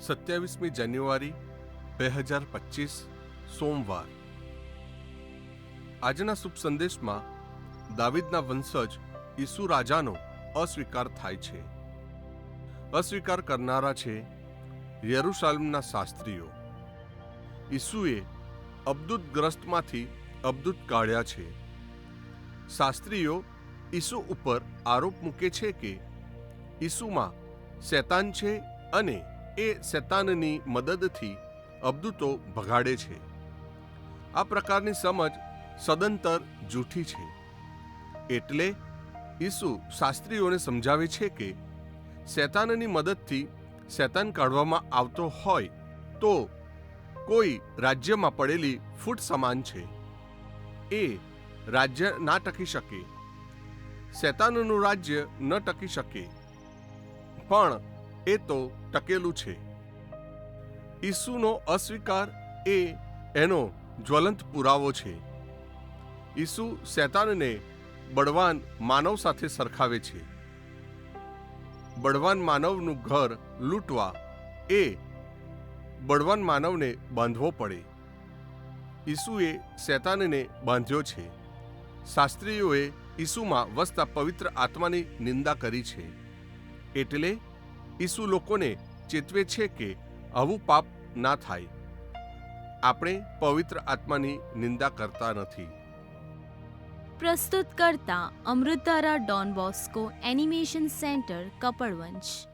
સત્યાવીસમી જાન્યુઆરી, બે હજાર પચીસ, સોમવાર. આજના શુભ સંદેશમાં દાવિદના વંશજ ઈસુ રાજાનો અસ્વીકાર થાય છે. અસ્વીકાર કરનારા છે યરુશાલમના શાસ્ત્રીઓ. ઈસુએ અબ્દુતગ્રસ્તમાંથી અબ્દુત કાઢ્યા છે. શાસ્ત્રીઓ ઈસુ ઉપર આરોપ મૂકે છે કે ઈસુમાં શેતાન છે અને એ શેતાનની મદદથી અબદૂતો ભગાડે છે. આ પ્રકારની સમજ સદંતર જૂઠી છે. એટલે ઈસુ શાસ્ત્રીઓને સમજાવે છે કે શેતાનની મદદથી શેતાન કાઢવામાં આવતો હોય તો કોઈ રાજ્યમાં પડેલી ફૂટ સમાન છે. એ રાજ્ય ના ટકી શકે. શેતાનનું રાજ્ય ન ટકી શકે. પણ એ તો ટકેલું છે. ઈસુનો અસ્વીકાર એ એનો જ્વલંત પુરાવો છે. ઈસુ શેતાનને બળવાન માનવ સાથે સરખાવે છે. બળવાન માનવનું ઘર લૂંટવા એ બળવાન માનવને બાંધવો પડે. ઈસુએ શેતાનને બાંધ્યો છે. શાસ્ત્રીઓએ ઈસુમાં વસતા પવિત્ર આત્માની નિંદા કરી છે. એટલે ઈસુ લોકોને ચેતવે છે કે આવું પાપ ના થાય. આપણે પવિત્ર આત્માની નિંદા કરતા નથી. પ્રસ્તુત કરતા અમૃતારા Don Bosco animation centre Kapadvanj